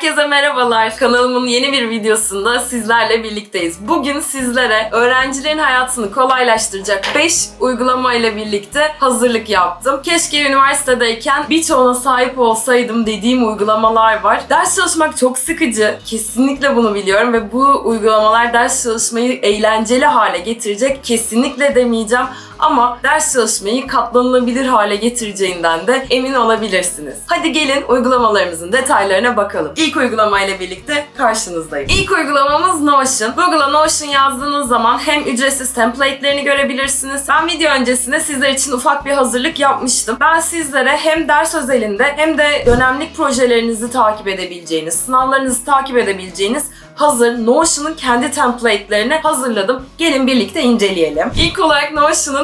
Herkese merhabalar. Kanalımın yeni bir videosunda sizlerle birlikteyiz. Bugün sizlere öğrencilerin hayatını kolaylaştıracak 5 uygulama ile birlikte hazırlık yaptım. Keşke üniversitedeyken birçoğuna sahip olsaydım dediğim uygulamalar var. Ders çalışmak çok sıkıcı. Kesinlikle bunu biliyorum ve bu uygulamalar ders çalışmayı eğlenceli hale getirecek. Kesinlikle demeyeceğim ama ders çalışmayı katlanılabilir hale getireceğinden de emin olabilirsiniz. Hadi gelin uygulamalarımızın detaylarına bakalım. İlk uygulama ile birlikte karşınızdayım. İlk uygulamamız Notion. Google'a Notion yazdığınız zaman hem ücretsiz template'lerini görebilirsiniz. Ben video öncesinde sizler için ufak bir hazırlık yapmıştım. Ben sizlere hem ders özelinde hem de dönemlik projelerinizi takip edebileceğiniz, sınavlarınızı takip edebileceğiniz hazır Notion'un kendi template'lerini hazırladım. Gelin birlikte inceleyelim. İlk olarak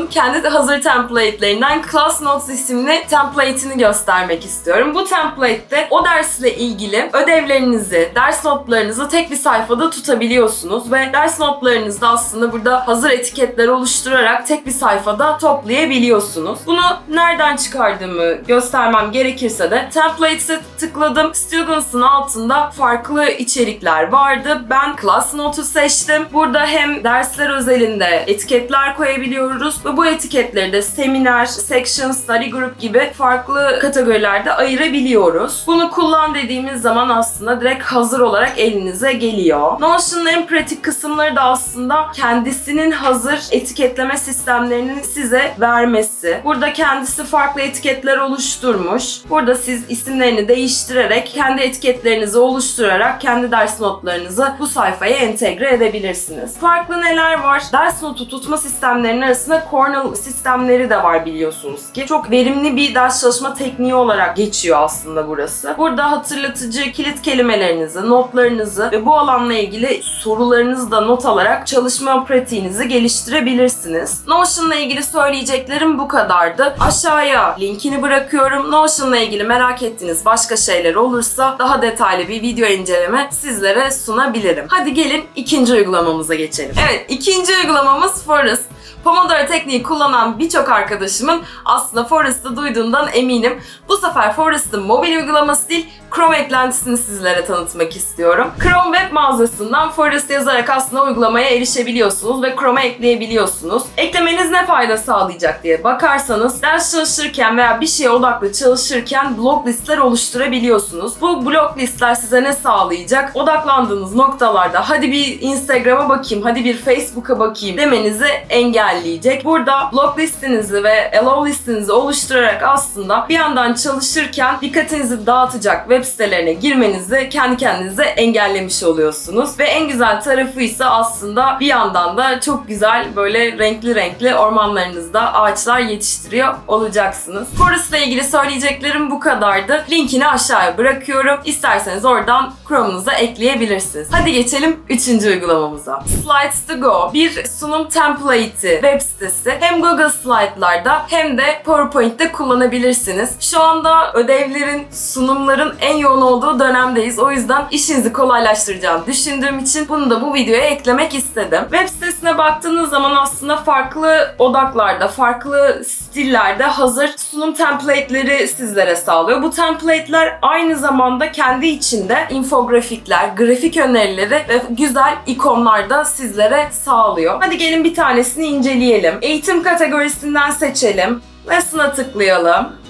Notion'un kendi hazır template'lerinden Class Notes isimli template'ini göstermek istiyorum. Bu template'te o dersle ilgili ödevlerinizi, ders notlarınızı tek bir sayfada tutabiliyorsunuz ve ders notlarınızı da aslında burada hazır etiketler oluşturarak tek bir sayfada toplayabiliyorsunuz. Bunu nereden çıkardığımı göstermem gerekirse de template'e tıkladım. Students'ın altında farklı içerikler vardı. Ben Class Note'u seçtim. Burada hem dersler özelinde etiketler koyabiliyoruz ve bu etiketleri de seminer, section, study group gibi farklı kategorilerde ayırabiliyoruz. Bunu kullan dediğimiz zaman aslında direkt hazır olarak elinize geliyor. Notion'un en pratik kısımları da aslında kendisinin hazır etiketleme sistemlerinin size vermesi. Burada kendisi farklı etiketler oluşturmuş. Burada siz isimlerini değiştirerek kendi etiketlerinizi oluşturarak kendi ders notlarınızı bu sayfaya entegre edebilirsiniz. Farklı neler var? Ders notu tutma sistemlerinin arasında Cornell sistemleri de var biliyorsunuz ki. Çok verimli bir ders çalışma tekniği olarak geçiyor aslında burası. Burada hatırlatıcı kilit kelimelerinizi, notlarınızı ve bu alanla ilgili sorularınızı da not alarak çalışma pratiğinizi geliştirebilirsiniz. Notion'la ilgili söyleyeceklerim bu kadardı. Aşağıya linkini bırakıyorum. Notion'la ilgili merak ettiğiniz başka şeyler olursa daha detaylı bir video inceleme sizlere sunabilirim. Hadi gelin ikinci uygulamamıza geçelim. Evet, ikinci uygulamamız Forest. Pomodoro tekniği kullanan birçok arkadaşımın aslında Forest'ı duyduğundan eminim. Bu sefer Forest'ın mobil uygulaması değil, Chrome eklentisini sizlere tanıtmak istiyorum. Chrome web mağazasından Forest yazarak aslında uygulamaya erişebiliyorsunuz ve Chrome'a ekleyebiliyorsunuz. Eklemeniz ne fayda sağlayacak diye bakarsanız ders çalışırken veya bir şeye odaklı çalışırken blog listler oluşturabiliyorsunuz. Bu blog listler size ne sağlayacak? Odaklandığınız noktalarda hadi bir Instagram'a bakayım, hadi bir Facebook'a bakayım demenizi engelleyecek. Burada blog listinizi ve allow listinizi oluşturarak aslında bir yandan çalışırken dikkatinizi dağıtacak web sitelerine girmenizi kendi kendinize engellemiş oluyorsunuz. Ve en güzel tarafı ise aslında bir yandan da çok güzel böyle renkli renkli ormanlarınızda ağaçlar yetiştiriyor olacaksınız. İle ilgili söyleyeceklerim bu kadardı. Linkini aşağıya bırakıyorum. İsterseniz oradan Chrome'unuza ekleyebilirsiniz. Hadi geçelim 3. uygulamamıza. Slides to Go bir sunum template'i web sitesi. Hem Google Slide'larda hem de PowerPoint'te kullanabilirsiniz. Şu anda ödevlerin, sunumların en yoğun olduğu dönemdeyiz. O yüzden işinizi kolaylaştıracağını düşündüğüm için bunu da bu videoya eklemek istedim. Web sitesine baktığınız zaman aslında farklı odaklarda, farklı stillerde hazır sunum template'leri sizlere sağlıyor. Bu template'ler aynı zamanda kendi içinde infografikler, grafik önerileri ve güzel ikonlar da sizlere sağlıyor. Hadi gelin bir tanesini inceleyelim. Eğitim kategorisinden seçelim. Lesson'a tıklayalım.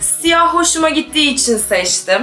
Siyah hoşuma gittiği için seçtim.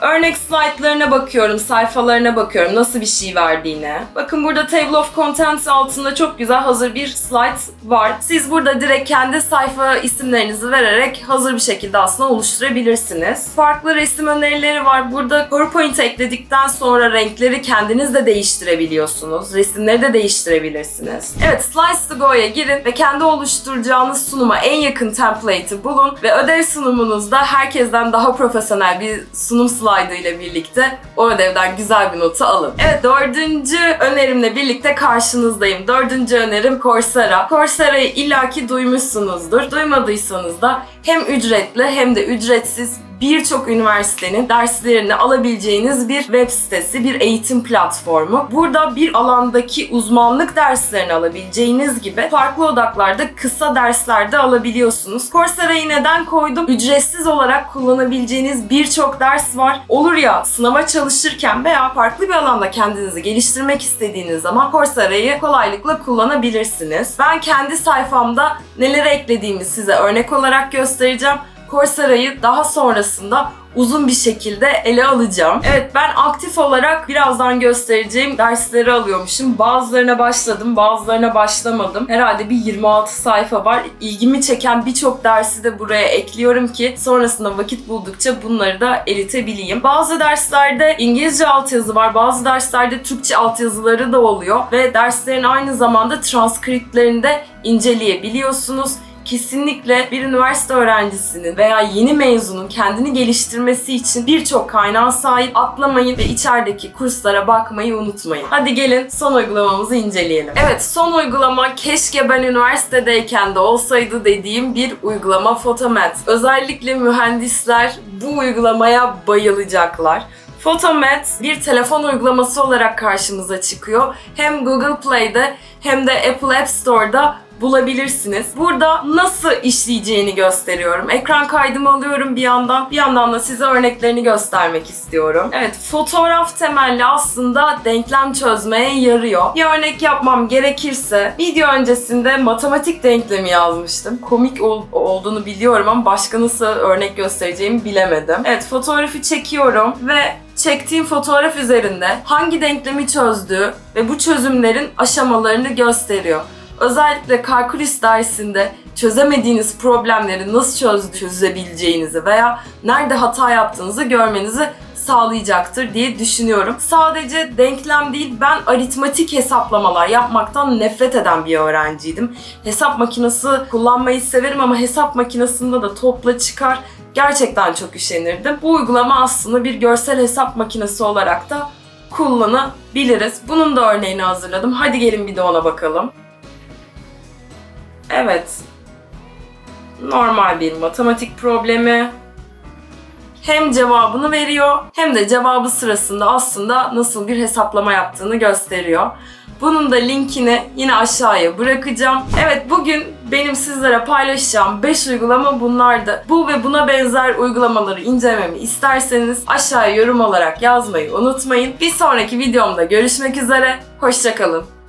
Örnek slaytlarına bakıyorum, sayfalarına bakıyorum nasıl bir şey verdiğine. Bakın burada Table of Contents altında çok güzel hazır bir slide var. Siz burada direkt kendi sayfa isimlerinizi vererek hazır bir şekilde aslında oluşturabilirsiniz. Farklı resim önerileri var. Burada PowerPoint ekledikten sonra renkleri kendiniz de değiştirebiliyorsunuz. Resimleri de değiştirebilirsiniz. Evet, Slides to Go'ya girin ve kendi oluşturacağınız sunuma en yakın template'i bulun ve ödev sunumunuzda herkesten daha profesyonel bir sunum slide ile birlikte o ödevden güzel bir notu alın. Evet dördüncü önerimle birlikte karşınızdayım. Dördüncü önerim Coursera. Coursera'yı illaki duymuşsunuzdur. Duymadıysanız da hem ücretli hem de ücretsiz birçok üniversitenin derslerini alabileceğiniz bir web sitesi, bir eğitim platformu. Burada bir alandaki uzmanlık derslerini alabileceğiniz gibi farklı odaklarda kısa dersler de alabiliyorsunuz. Coursera'yı neden koydum? Ücretsiz olarak kullanabileceğiniz birçok ders var. Olur ya sınava çalışırken veya farklı bir alanda kendinizi geliştirmek istediğiniz zaman Coursera'yı kolaylıkla kullanabilirsiniz. Ben kendi sayfamda neler eklediğimi size örnek olarak göstereceğim. Coursera'yı daha sonrasında uzun bir şekilde ele alacağım. Evet ben aktif olarak birazdan göstereceğim dersleri alıyormuşum. Bazılarına başladım, bazılarına başlamadım. Herhalde bir 26 sayfa var. İlgimi çeken birçok dersi de buraya ekliyorum ki sonrasında vakit buldukça bunları da eritebileyim. Bazı derslerde İngilizce altyazı var, bazı derslerde Türkçe altyazıları da oluyor ve derslerin aynı zamanda transkriptlerini de inceleyebiliyorsunuz kesinlikle bir üniversite öğrencisinin veya yeni mezunun kendini geliştirmesi için birçok kaynağa sahip atlamayın ve içerideki kurslara bakmayı unutmayın. Hadi gelin son uygulamamızı inceleyelim. Evet son uygulama keşke ben üniversitedeyken de olsaydı dediğim bir uygulama Photomat. Özellikle mühendisler bu uygulamaya bayılacaklar. Photomat bir telefon uygulaması olarak karşımıza çıkıyor. Hem Google Play'de hem de Apple App Store'da bulabilirsiniz. Burada nasıl işleyeceğini gösteriyorum. Ekran kaydımı alıyorum bir yandan. Bir yandan da size örneklerini göstermek istiyorum. Evet, fotoğraf temelli aslında denklem çözmeye yarıyor. Bir örnek yapmam gerekirse video öncesinde matematik denklemi yazmıştım. Komik ol- olduğunu biliyorum ama başka nasıl örnek göstereceğimi bilemedim. Evet, fotoğrafı çekiyorum ve çektiğim fotoğraf üzerinde hangi denklemi çözdüğü ve bu çözümlerin aşamalarını gösteriyor. Özellikle kalkülüs dersinde çözemediğiniz problemleri nasıl çöz çözebileceğinizi veya nerede hata yaptığınızı görmenizi sağlayacaktır diye düşünüyorum. Sadece denklem değil ben aritmatik hesaplamalar yapmaktan nefret eden bir öğrenciydim. Hesap makinesi kullanmayı severim ama hesap makinesinde de topla çıkar gerçekten çok üşenirdim. Bu uygulama aslında bir görsel hesap makinesi olarak da kullanabiliriz. Bunun da örneğini hazırladım. Hadi gelin bir de ona bakalım. Evet. Normal bir matematik problemi. Hem cevabını veriyor hem de cevabı sırasında aslında nasıl bir hesaplama yaptığını gösteriyor. Bunun da linkini yine aşağıya bırakacağım. Evet bugün benim sizlere paylaşacağım 5 uygulama bunlardı. Bu ve buna benzer uygulamaları incelememi isterseniz aşağıya yorum olarak yazmayı unutmayın. Bir sonraki videomda görüşmek üzere. Hoşçakalın.